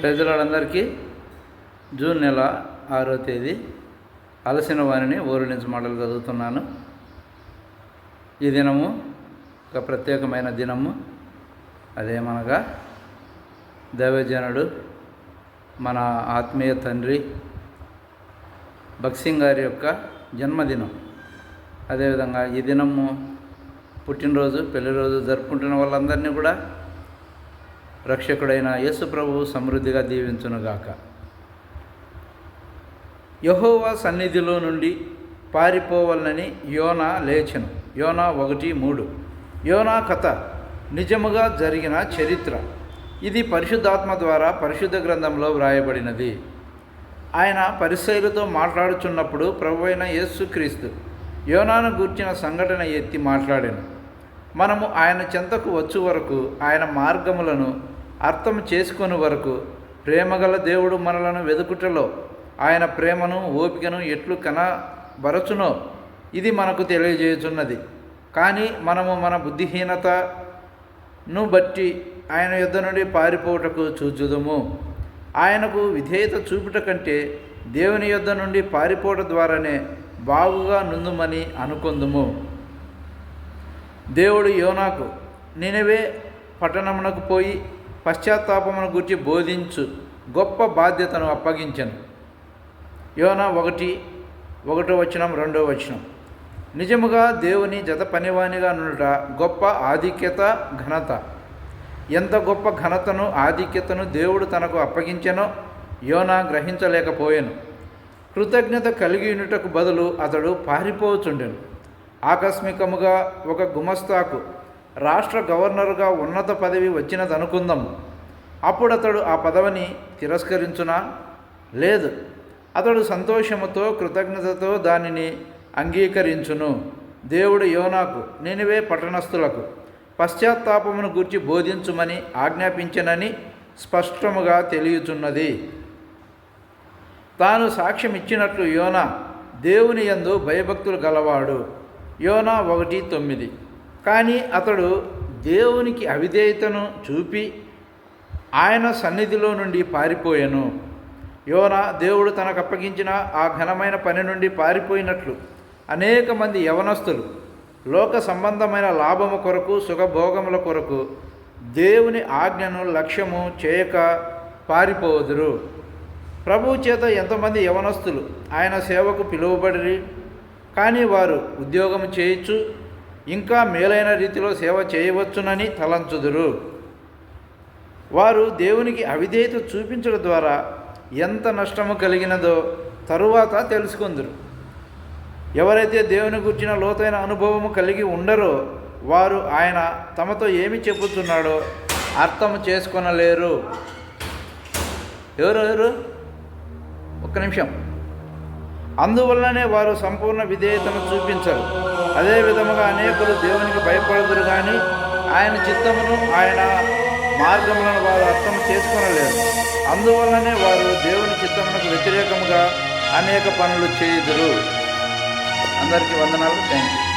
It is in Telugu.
ప్రజలందరికీ జూన్ నెల ఆరో తేదీ అలసిన వారిని ఊరు నుంచి మాటలు చదువుతున్నాను. ఈ దినము ఒక ప్రత్యేకమైన దినము. అదేమనగా దైవజనుడు మన ఆత్మీయ తండ్రి భక్సింగ్ గారి యొక్క జన్మదినం. అదేవిధంగా ఈ దినము పుట్టినరోజు పెళ్ళి రోజు జరుపుకుంటున్న వాళ్ళందరినీ కూడా రక్షకుడైన యేసు ప్రభువు సమృద్ధిగా దీవించునుగాక. యహోవా సన్నిధిలో నుండి పారిపోవాలని యోనా లేచెను. యోనా ఒకటి మూడు. యోనా కథ నిజముగా జరిగిన చరిత్ర. ఇది పరిశుద్ధాత్మ ద్వారా పరిశుద్ధ గ్రంథంలో వ్రాయబడినది. ఆయన పరిశైలతో మాట్లాడుచున్నప్పుడు ప్రభు అయిన యేసుక్రీస్తు యోనాను గూర్చిన సంఘటన ఎత్తి మాట్లాడాను. మనము ఆయన చెంతకు వచ్చు వరకు ఆయన మార్గములను అర్థం చేసుకొని వరకు ప్రేమగల దేవుడు మనలను వెదుకుటలో ఆయన ప్రేమను ఓపికను ఎట్లు కనబరచునో ఇది మనకు తెలియజేయుచున్నది. కానీ మనము మన బుద్ధిహీనతను బట్టి ఆయన యుద్ధ నుండి పారిపోవుటకు చూచుదుము. ఆయనకు విధేయత చూపుట కంటే దేవుని యుద్ధ నుండి పారిపోవట ద్వారానే బాగుగా నుందుమని అనుకొందుము. దేవుడు యోనాకు నినవే పట్టణమునకు పోయి పశ్చాత్తాపమును గురించి బోధించు. గొప్ప బాధ్యతను అప్పగించను. యోన ఒకటి ఒకటో వచనం రెండో వచనం. నిజముగా దేవుని జత పనివానిగా నుండుట గొప్ప ఆధిక్యత ఘనత. ఎంత గొప్ప ఘనతను ఆధిక్యతను దేవుడు తనకు అప్పగించెనో యోనా గ్రహించలేకపోయాను. కృతజ్ఞత కలిగి బదులు అతడు పారిపోవచుండెను ఆకస్మికముగా ఒక గుమస్తాకు రాష్ట్ర గవర్నరుగా ఉన్నత పదవి వచ్చినదనుకుందాము. అప్పుడు అతడు ఆ పదవిని తిరస్కరించునా? లేదు. అతడు సంతోషముతో కృతజ్ఞతతో దానిని అంగీకరించును. దేవుడు యోనాకు నేనివే పట్టణస్థులకు పశ్చాత్తాపమును గూర్చి బోధించుమని ఆజ్ఞాపించనని స్పష్టముగా తెలియచున్నది. తాను సాక్ష్యం ఇచ్చినట్లు యోనా దేవుని యందు భయభక్తులు గలవాడు. యోనా ఒకటి తొమ్మిది. కానీ అతడు దేవునికి అవిధేయతను చూపి ఆయన సన్నిధిలో నుండి పారిపోయాను. యోన దేవుడు తనకు అప్పగించిన ఆ ఘనమైన పని నుండి పారిపోయినట్లు. అనేక మంది యవనస్తులు లోక సంబంధమైన లాభము కొరకు సుఖభోగముల కొరకు దేవుని ఆజ్ఞను లక్ష్యము చేయక పారిపోదురు. ప్రభు చేత ఎంతమంది యవనస్తులు ఆయన సేవకు పిలువబడి కానీ వారు ఉద్యోగం చేయొచ్చు ఇంకా మేలైన రీతిలో సేవ చేయవచ్చునని తలంచుదురు. వారు దేవునికి అవిధేయత చూపించడం ద్వారా ఎంత నష్టము కలిగినదో తరువాత తెలుసుకుందరు. ఎవరైతే దేవుని గుర్చిన లోతైన అనుభవము కలిగి ఉండరో వారు ఆయన తమతో ఏమి చెబుతున్నాడో అర్థం చేసుకొనలేరు. ఎవరు ఎవరు? ఒక్క నిమిషం. అందువల్లనే వారు సంపూర్ణ విధేయతను చూపించరు. అదే విధముగా అనేకులు దేవునికి భయపడదురు కానీ ఆయన చిత్తమును ఆయన మార్గములను వారు అర్థం చేసుకొనలేరు. అందువల్లనే వారు దేవుని చిత్తమునకు వ్యతిరేకముగా అనేక పనులు చేయుదురు. అందరికీ వందనాలు. Thank you